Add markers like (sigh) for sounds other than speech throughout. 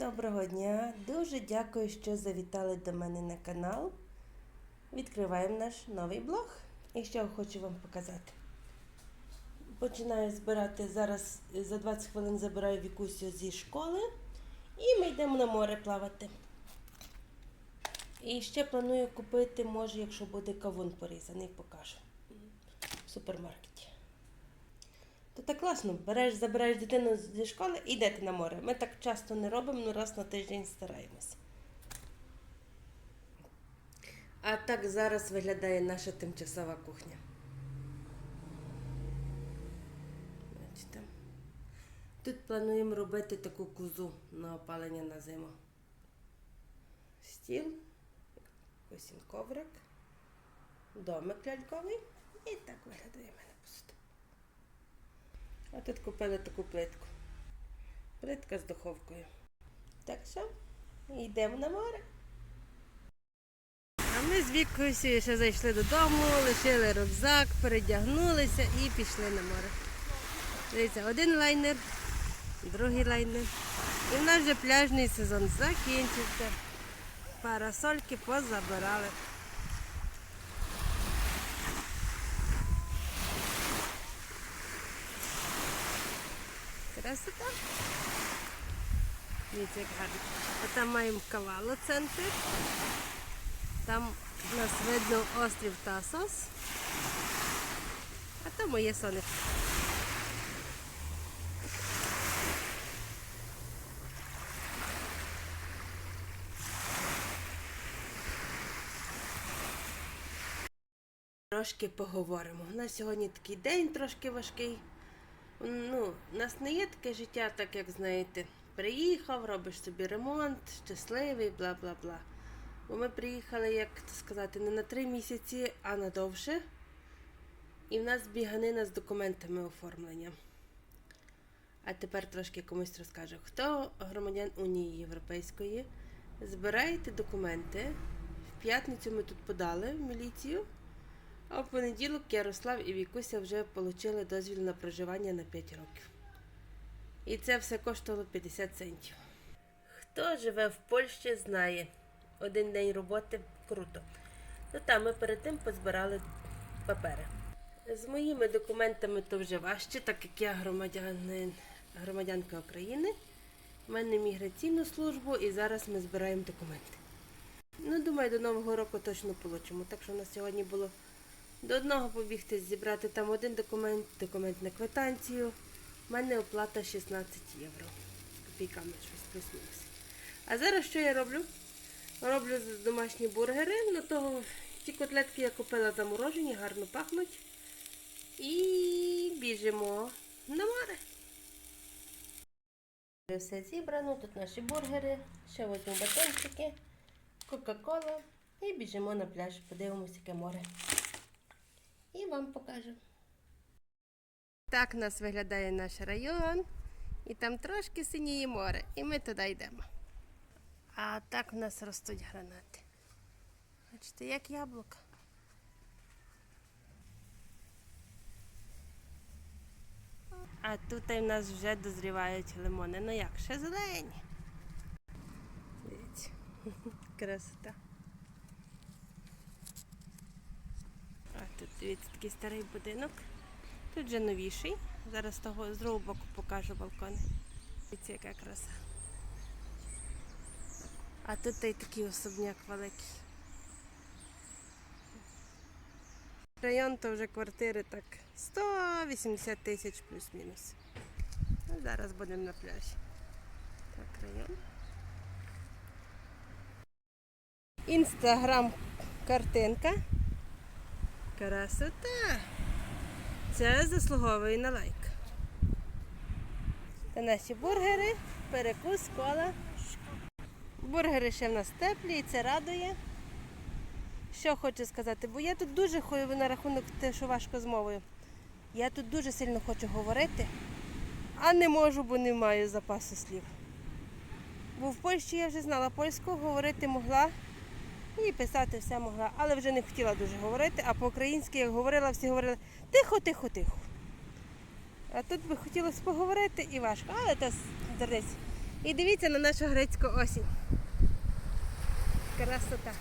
доброго дня! Дуже дякую, що завітали до мене на канал. Відкриваємо наш новий блог. І що хочу вам показати. Починаю збирати зараз за 20 хвилин забираю Вікусю зі школи і ми йдемо на море плавати. І ще планую купити, може, якщо буде кавун порізаний, покажу в супермаркеті. То так класно, береш, забираєш дитину зі школи і йдете на море. Ми так часто не робимо, ну раз на тиждень стараємося. А так зараз виглядає наша тимчасова кухня. Бачите? Тут плануємо робити таку кузу на опалення на зиму. Стіл, ось він коврик, домик ляльковий і так виглядає в мене посуд. А тут купили таку плитку. Плитка з духовкою. Так що, йдемо на море. А ми з Вікою ще зайшли додому, лишили рюкзак, передягнулися і пішли на море. Дивіться, один лайнер, другий лайнер. І в нас вже пляжний сезон закінчився. Парасольки позабирали. Красота. Дивіться, як гарно. А там маємо кавало центр. Там у нас видно острів Тасос. А там моє сонечко. Трошки поговоримо. У нас сьогодні такий день трошки важкий. Ну, у нас не є таке життя, так як знаєте, приїхав, робиш собі ремонт, щасливий, бла бла бла. Бо ми приїхали, як це сказати, не на три місяці, а на довше. І в нас біганина з документами оформлення. А тепер трошки комусь розкажу. Хто громадян Унії Європейської? Збирайте документи. В п'ятницю ми тут подали в міліцію. А в понеділок Ярослав і Вікуся вже отримали дозвіл на проживання на 5 років. І це все коштувало 50 центів. Хто живе в Польщі, знає. Один день роботи круто. Ну там ми перед тим позбирали папери. З моїми документами то вже важче, так як я громадянин, громадянка України. У мене міграційну службу і зараз ми збираємо документи. Ну, думаю, до Нового року точно получимо. Так що у нас сьогодні було до одного побігти зібрати там один документ, документ на квитанцію. У мене оплата 16 євро. З копійками щось плюс-мінус. А зараз що я роблю? Роблю домашні бургери. На того ті котлетки я купила заморожені, гарно пахнуть. І біжимо на море. Все зібрано, тут наші бургери, ще возьму батончики, Кока-Кола і біжимо на пляж, подивимося, яке море. І вам покажу. Так у нас виглядає наш район. І там трошки синіє море. І ми туди йдемо. А так у нас ростуть гранати. Бачите, як яблука. А тут в нас вже дозрівають лимони. Ну як, ще зелені. Дивіться, (laughs) красота. Тут дивіться такий старий будинок. Тут вже новіший. Зараз того з боку покажу балкони. Дивіться, яка краса. А тут і такий особняк великий. Район то вже квартири так 180 тисяч плюс-мінус. Ну, зараз будемо на пляжі. Так, район. Інстаграм картинка. Красота. Це заслуговує на лайк. Це наші бургери, перекус, кола. Бургери ще в нас теплі і це радує. Що хочу сказати, бо я тут дуже хою на рахунок те, що важко з мовою. Я тут дуже сильно хочу говорити, а не можу, бо не маю запасу слів. Бо в Польщі я вже знала польську, говорити могла і писати все могла, але вже не хотіла дуже говорити, а по-українськи, як говорила, всі говорили тихо, тихо, тихо. А тут би хотілося поговорити і важко, але це дернець. І дивіться на нашу грецьку осінь. Красота.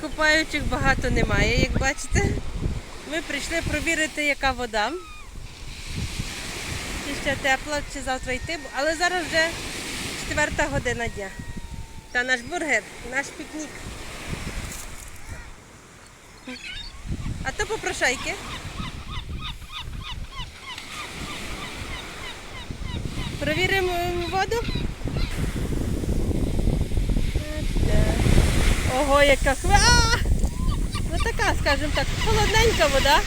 Купаючих багато немає, як бачите. Ми прийшли провірити, яка вода. Чи ще тепла, чи завтра йти, але зараз вже четверта година дня. Та наш бургер, наш пікнік. А то попрошайки. Провіримо воду. Ого, яка хвиля. Ну така, скажімо так, холодненька вода.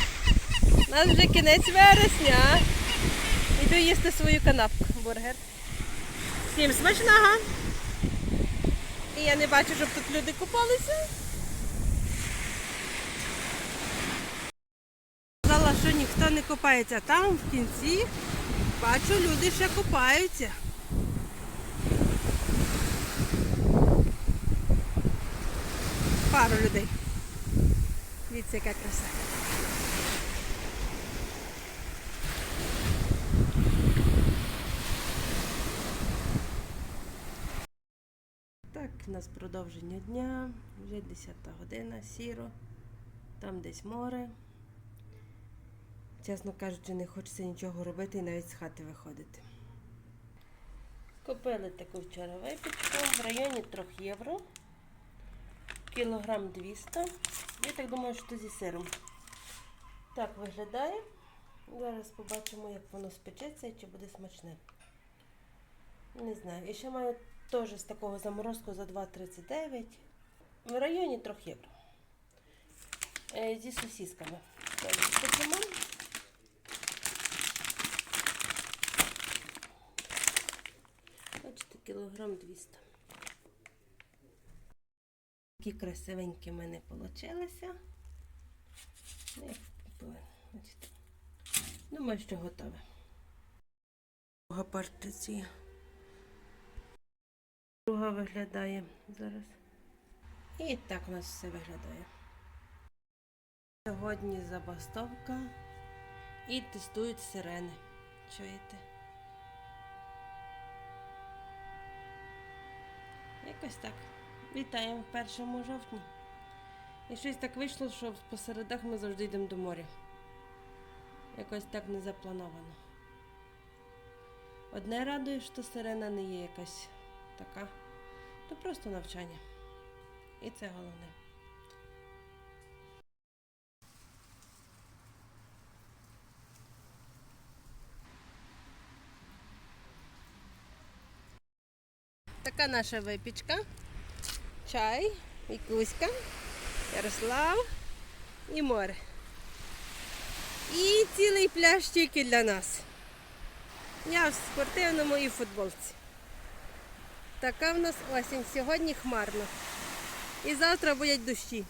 У нас вже кінець вересня. Іду їсти свою канапку, бургер. Всім смачного. І я не бачу, щоб тут люди купалися. Сказала, що ніхто не купається. Там в кінці бачу, люди ще купаються. Пару людей. Дивіться, яка краса. Так, у нас продовження дня, вже 10 година, сіро, там десь море. Чесно кажучи, не хочеться нічого робити і навіть з хати виходити. Купили таку вчора випічку в районі 3 євро. Кілограм 200. Я так думаю, що зі сиром. Так виглядає. Зараз побачимо, як воно спечеться і чи буде смачне. Не знаю. І ще маю теж з такого заморозку за 2,39. В районі 3 євро. Е, зі сосісками. Спечемо. Бачите, кілограм 200. Такі красивенькі в мене бачите. Думаю, що готове. Друга партиція. Друга виглядає зараз. І так у нас все виглядає. Сьогодні забастовка і тестують сирени. Чуєте? Якось так. Вітаємо в першому жовтні. І щось так вийшло, що по середах ми завжди йдемо до моря. Якось так не заплановано. Одне радує, що сирена не є якась така, то просто навчання. І це головне. Така наша випічка. Чай, Вікуська, Ярослав і море. І цілий пляж тільки для нас. Я в спортивному і в футболці. Така в нас осінь. Сьогодні хмарно. І завтра будуть дощі.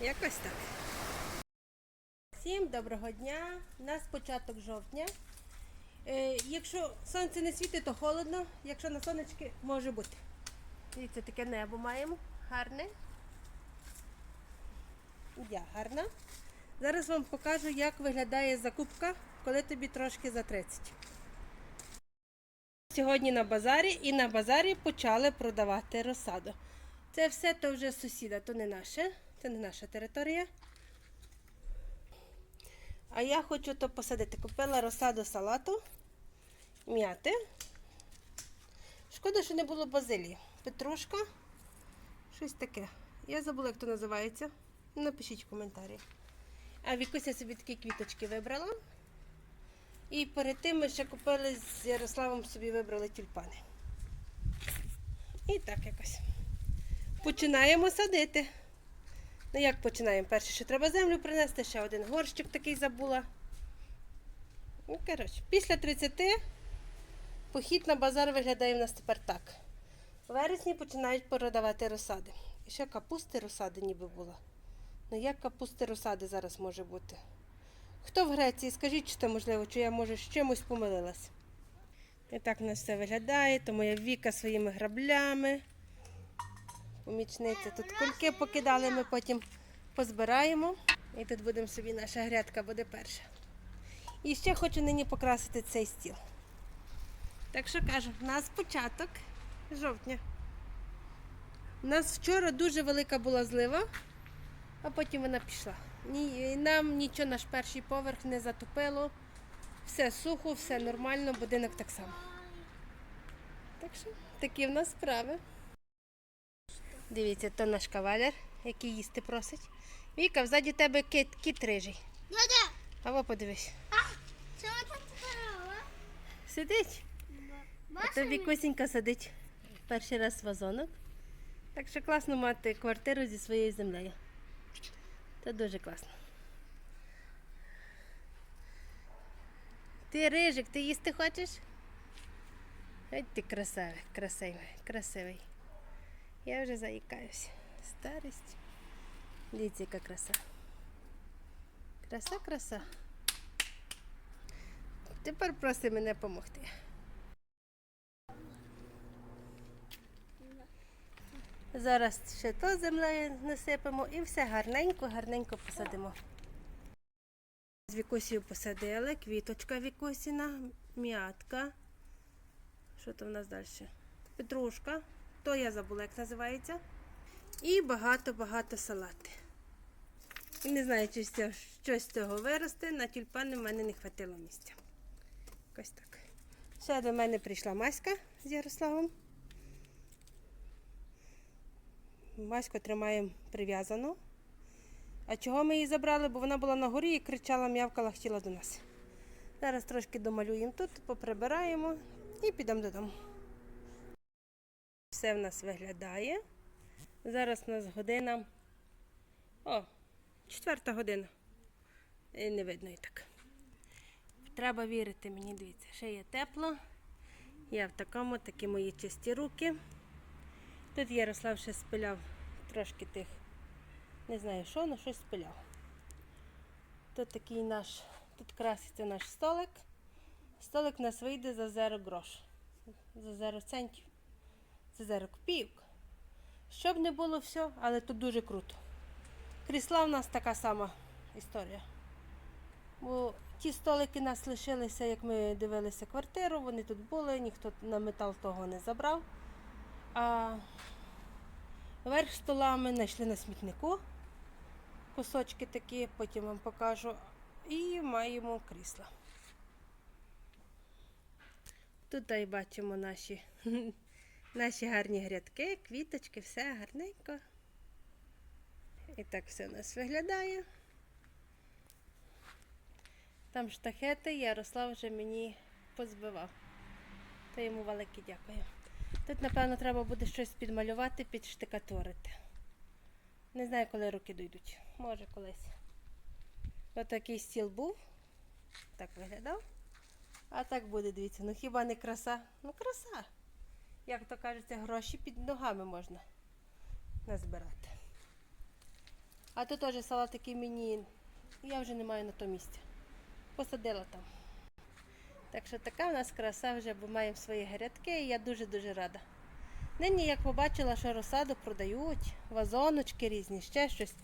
Якось так. Всім доброго дня. У нас початок жовтня. Е, якщо сонце не світить, то холодно. Якщо на сонечки може бути. Дивіться, таке небо маємо. Гарне. Я гарна. Зараз вам покажу, як виглядає закупка, коли тобі трошки за 30. Сьогодні на базарі і на базарі почали продавати розсаду. Це все то вже сусіда, то не наше, це не наша територія. А я хочу то посадити. Купила розсаду салату, м'яти. Шкода, що не було базилії. Петрушка. Щось таке. Я забула, як то називається. Напишіть в коментарі. А Вікуся собі такі квіточки вибрала. І перед тим ми ще купили з Ярославом собі вибрали тюльпани. І так якось. Починаємо садити. Ну як починаємо? Перше, що треба землю принести, ще один горщик такий забула. Ну, коротше, після 30 похід на базар виглядає в нас тепер так. У вересні починають продавати розсади. І ще капусти розсади ніби було. Ну як капусти розсади зараз може бути? Хто в Греції? Скажіть, чи то можливо, чи я може з чимось помилилась. І так у нас все виглядає, то моя Віка своїми граблями. Помічниця тут кульки покидали, ми потім позбираємо. І тут будемо собі, наша грядка буде перша. І ще хочу нині покрасити цей стіл. Так що кажу, в нас початок жовтня. У нас вчора дуже велика була злива, а потім вона пішла. Ні, нам нічого наш перший поверх не затопило. Все сухо, все нормально, будинок так само. Так що такі в нас справи. Дивіться, то наш кавалер, який їсти просить. Віка, взаді тебе кит, кіт рижий. Дядя, А во подивись. Сидить. А то Вікусінька сидить перший раз вазонок. Так що класно мати квартиру зі своєю землею. Це дуже класно. Ти рижик, ти їсти хочеш? Ой, ти красавий, красивий, красивий. Я вже заїкаюся. Старість. Дивіться, яка краса. Краса, краса. Тепер проси мене допомогти. Зараз ще то землею насипемо і все гарненько, гарненько посадимо. З вікусію посадили, квіточка вікусіна, м'ятка. Що то в нас далі? Петрушка, то я забула, як називається. І багато-багато салати. Не знаю, чи щось з цього виросте. На тюльпани в мене не хватило місця. Якось так. Ще до мене прийшла Маська з Ярославом. Маську тримаємо прив'язану. А чого ми її забрали? Бо вона була на горі і кричала, м'явкала, хотіла до нас. Зараз трошки домалюємо тут, поприбираємо і підемо додому. Все в нас виглядає. Зараз у нас година. О, четверта година. І не видно і так. Треба вірити мені, дивіться, ще є тепло. Я в такому, такі мої чисті руки. Тут Ярослав ще спиляв трошки тих, не знаю що, але щось спиляв. Тут такий наш, тут краситься наш столик. Столик у нас вийде за 0 грош. За 0 центів. За 0 копійок. Щоб не було все, але тут дуже круто. Крісла в нас така сама історія. Бо ті столики нас лишилися, як ми дивилися квартиру, вони тут були, ніхто на метал того не забрав. А верх стола ми знайшли на смітнику. Кусочки такі, потім вам покажу. І маємо крісла. Тут і бачимо наші, (laughs) наші гарні грядки, квіточки, все гарненько. І так все у нас виглядає. Там штахети Ярослав вже мені позбивав. То йому велике дякую. Тут, напевно, треба буде щось підмалювати, підштикатурити. Не знаю, коли руки дійдуть. Може колись. Ось такий стіл був. Так виглядав. А так буде, дивіться. Ну хіба не краса? Ну краса. Як то кажеться, гроші під ногами можна назбирати. А тут теж салатики мені. Я вже не маю на то місця. Посадила там. Так що така в нас краса вже, бо маємо свої грядки, і я дуже-дуже рада. Нині як побачила, що розсаду продають, вазоночки різні, ще щось.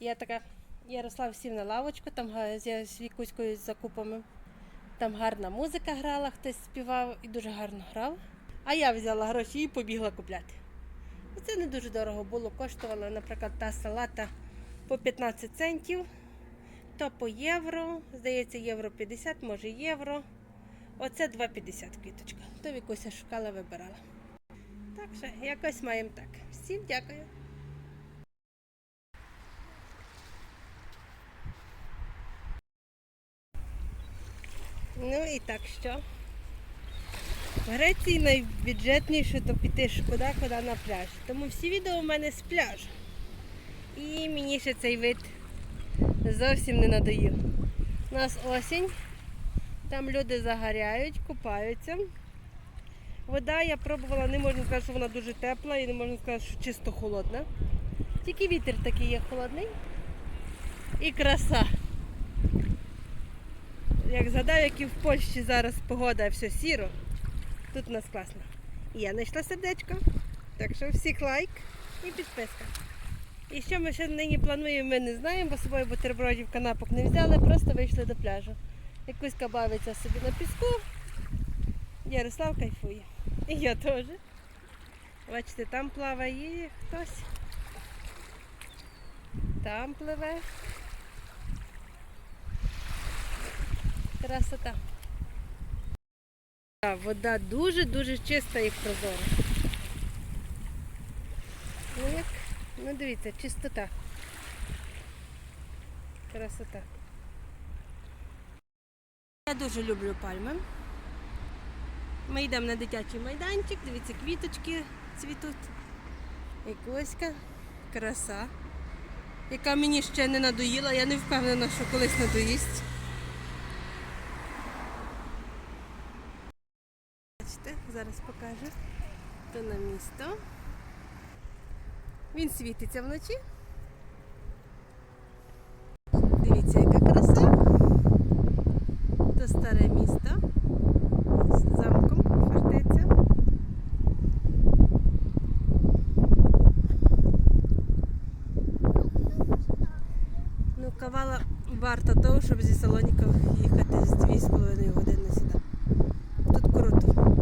Я така, Ярослав сів на лавочку, там з Вікуською з закупами. Там гарна музика грала, хтось співав і дуже гарно грав. А я взяла гроші і побігла купляти. Це не дуже дорого було, коштувало, наприклад, та салата по 15 центів, то по євро, здається, євро 50, може євро. Оце 2,50 квіточка. То Вікуся шукала, вибирала. Так що якось маємо так. Всім дякую. Ну і так що. В Греції найбюджетніше то піти куди, куди на пляж. Тому всі відео у мене з пляжу. І мені ще цей вид зовсім не надоїв. У нас осінь, там люди загоряють, купаються. Вода я пробувала, не можна сказати, що вона дуже тепла і не можна сказати, що чисто холодна. Тільки вітер такий є холодний. І краса. Як згадав, як і в Польщі зараз погода все сіро, тут у нас класно. І я знайшла сердечко. Так що всіх лайк і підписка. І що ми ще нині плануємо, ми не знаємо, бо з собою бутербродів канапок не взяли, просто вийшли до пляжу. Якусь бавиться собі на піску. Ярослав кайфує. І я теж. Бачите, там плаває хтось. Там пливе. Красота. Вода дуже-дуже чиста і прозора. Ну як? Ну дивіться, чистота. Красота. Я дуже люблю пальми. Ми йдемо на дитячий майданчик, дивіться, квіточки цвітуть. Якоська краса, яка мені ще не надоїла, я не впевнена, що колись надоїсть. Бачите, зараз покажу. То на місто. Він світиться вночі. Дивіться, яка краса. То старе місто з замком фортеця. Ну, кавала варта того, щоб зі Салоніків їхати з 2,5 години сюди. Тут круто.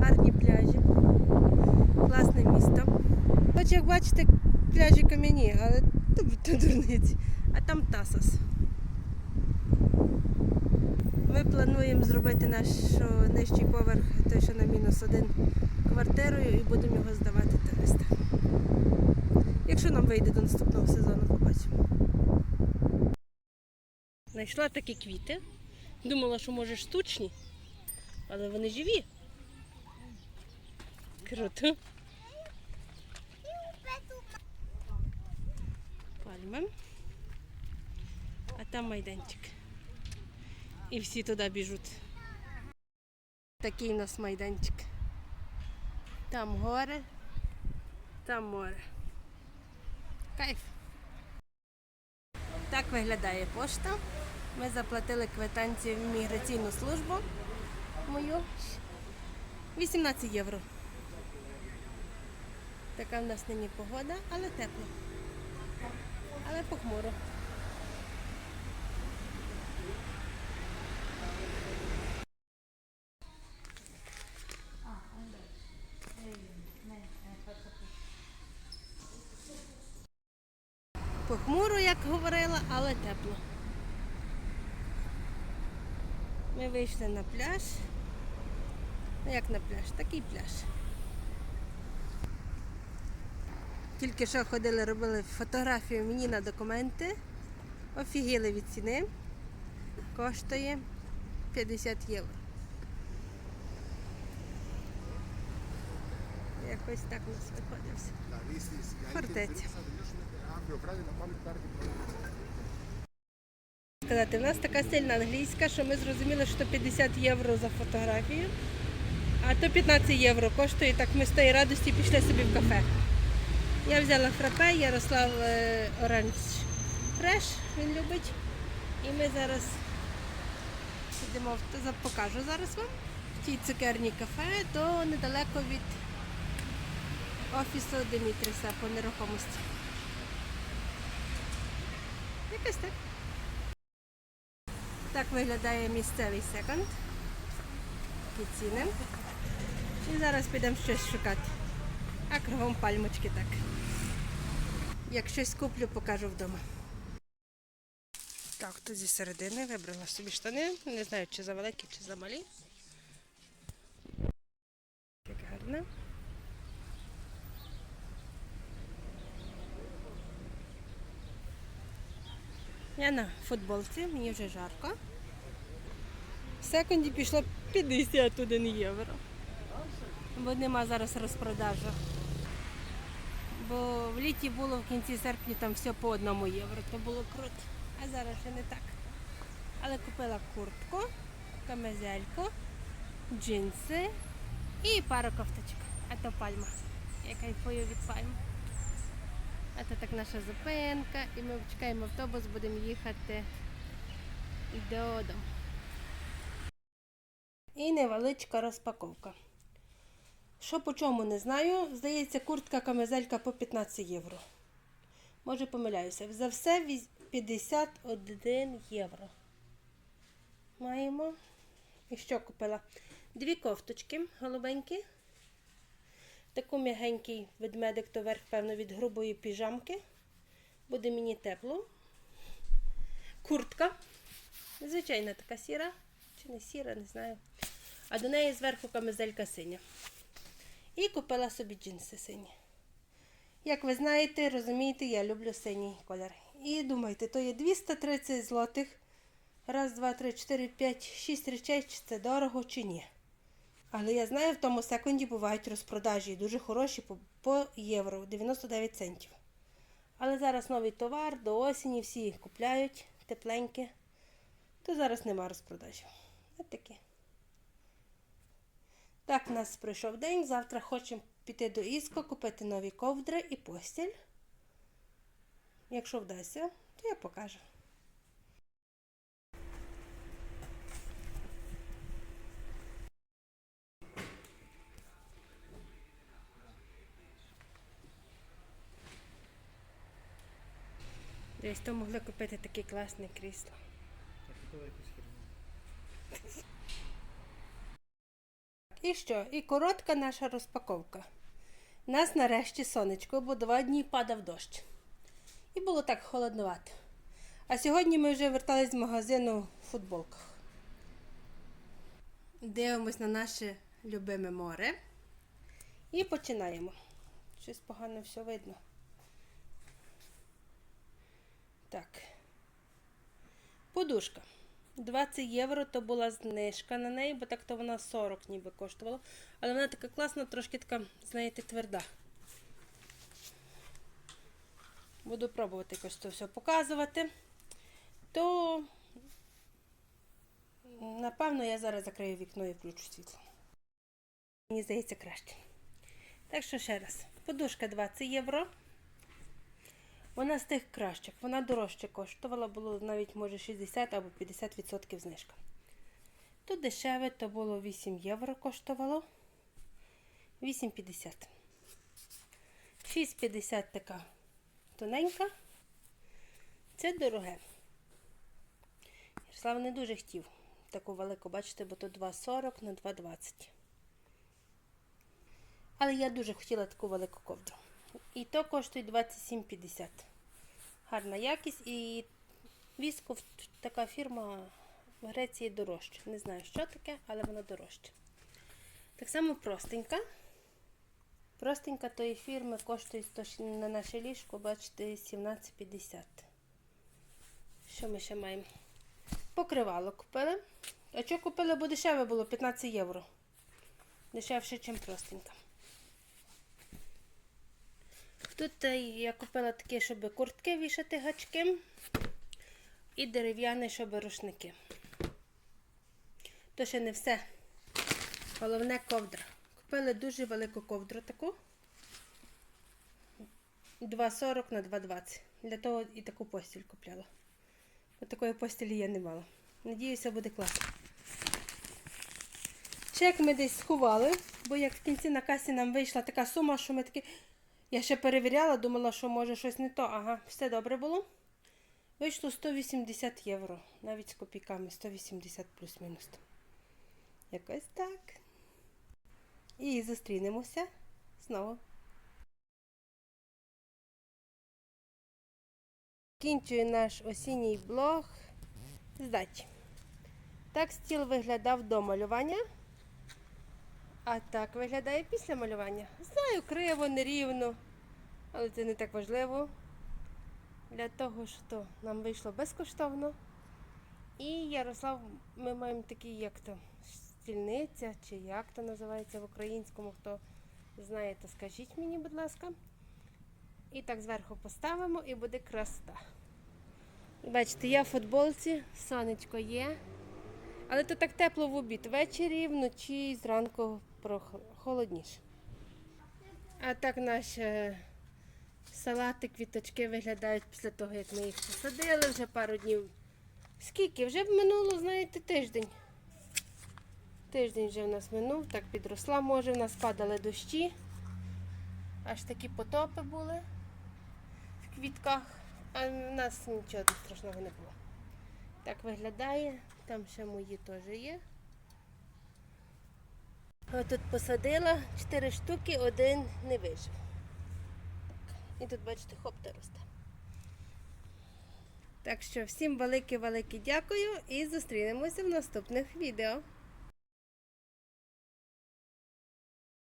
Гарні пляжі. Класне місто. Хоч як бачите, пляжі кам'яні, але то, то дурниці. А там Тасос. Ми плануємо зробити наш нижчий поверх, той, що на мінус один квартирою, і будемо його здавати туристам. Якщо нам вийде до наступного сезону, побачимо. Знайшла такі квіти. Думала, що може штучні, але вони живі. Круто. Пальми. А там майданчик. І всі туди біжуть. Такий у нас майданчик. Там горе, там море. Кайф. Так виглядає пошта. Ми заплатили квитанцію в міграційну службу мою. 18 євро. Така в нас нині погода, але тепло. Але похмуро. Похмуро, як говорила, але тепло. Ми вийшли на пляж. Ну як на пляж? Такий пляж. Тільки що ходили, робили фотографію мені на документи. Офігіли від ціни. Коштує 50 євро. Якось так у нас виходить все. Фортеця. Сказати, в нас така сильна англійська, що ми зрозуміли, що 50 євро за фотографію, а то 15 євро коштує. Так ми з тої радості пішли собі в кафе. Я взяла фрапе, Ярослав е, Оранж Фреш, він любить. І ми зараз за- покажу зараз вам в цій цукерній кафе, то недалеко від офісу Димітріса по нерухомості. Якось так. Так виглядає місцевий секонд. Такі ціни. І зараз підемо щось шукати. А кругом пальмочки так. Як щось куплю, покажу вдома. Так, тут зі середини вибрала собі штани. Не знаю, чи за великі, чи за малі. Як гарно. Я на футболці, мені вже жарко. В секунді пішло 51 євро. Бо нема зараз розпродажу. Бо в літі було в кінці серпня там все по одному євро, то було круто. А зараз ще не так. Але купила куртку, камезельку, джинси і пару кофточок. А то пальма. Я кайфую від пальми. А це так наша зупинка, і ми чекаємо автобус, будемо їхати додому. І невеличка розпаковка. Що по чому не знаю. Здається, куртка камезелька по 15 євро. Може помиляюся. За все 51 євро. Маємо. І що купила? Дві кофточки голубенькі. Таку м'ягенький ведмедик, то верх, певно, від грубої піжамки. Буде мені тепло. Куртка. Звичайна така сіра. Чи не сіра, не знаю. А до неї зверху камизелька синя. І купила собі джинси сині. Як ви знаєте, розумієте, я люблю синій колір. І думайте, то є 230 злотих. Раз, два, три, чотири, п'ять, шість речей, чи це дорого, чи ні. Але я знаю, в тому секунді бувають розпродажі дуже хороші по, по євро 99 центів. Але зараз новий товар, до осені всі їх купляють тепленькі, то зараз нема розпродажів. Ось такі. Так, у нас пройшов день. Завтра хочемо піти до Іско, купити нові ковдри і постіль. Якщо вдасться, то я покажу. Десь то могли купити таке класне крісло. І що? І коротка наша розпаковка. Нас нарешті сонечко, бо два дні падав дощ. І було так холоднувато. А сьогодні ми вже вертались з магазину в футболках. Дивимось на наше любиме море. І починаємо. Щось погано все видно. Так. Подушка. 20 євро то була знижка на неї, бо так то вона 40 ніби коштувала. Але вона така класна, трошки така, знаєте, тверда. Буду пробувати якось це все показувати. То, напевно, я зараз закрию вікно і включу світло. Мені здається краще. Так що ще раз. Подушка 20 євро. Вона з тих кращих, вона дорожче коштувала, було навіть може 60 або 50% знижка. Тут дешеве, то було 8 євро коштувало. 8,50. 6,50 така тоненька. Це дороге. Ярослав не дуже хотів таку велику, бачите, бо то 2,40 на 2,20. Але я дуже хотіла таку велику ковдру. І то коштує 27,50. Гарна якість і Вісков така фірма в Греції дорожча. Не знаю, що таке, але вона дорожча. Так само простенька. Простенька тої фірми коштує 100 на наше ліжко, бачите, 17,50. Що ми ще маємо? Покривало купили. А що купили, бо дешеве було 15 євро. Дешевше, ніж простенька. Тут е, я купила такі, щоб куртки вішати гачки і дерев'яні, щоб рушники. То ще не все. Головне ковдра. Купили дуже велику ковдру таку. 2,40 на 2,20. Для того і таку постіль купляла. Бо такої постілі я не мала. Надіюся, буде класно. Чек ми десь сховали, бо як в кінці на касі нам вийшла така сума, що ми такі. Я ще перевіряла, думала, що може щось не то. Ага, все добре було. Вийшло 180 євро, навіть з копійками, 180 плюс-мінус. Якось так. І зустрінемося знову. Кінчую наш осінній блог з дачі. Так стіл виглядав до малювання. А так виглядає після малювання. Знаю, криво, нерівно, але це не так важливо. Для того, що нам вийшло безкоштовно. І Ярослав, ми маємо такі, як то, стільниця, чи як то називається в українському, хто знає, то скажіть мені, будь ласка. І так зверху поставимо і буде красота. Бачите, я в футболці, сонечко є. Але то так тепло в обід. Ввечері, вночі, зранку холодніше. А так наші е, салати, квіточки виглядають після того, як ми їх посадили вже пару днів. Скільки? Вже б минуло, знаєте, тиждень. Тиждень вже в нас минув, так підросла, може, в нас падали дощі. Аж такі потопи були. В квітках, а в нас нічого страшного не було. Так виглядає. Там ще мої теж є. Ось тут посадила 4 штуки, один не вижив. І тут, бачите, хопта росте. Так що всім велике-велике дякую і зустрінемося в наступних відео.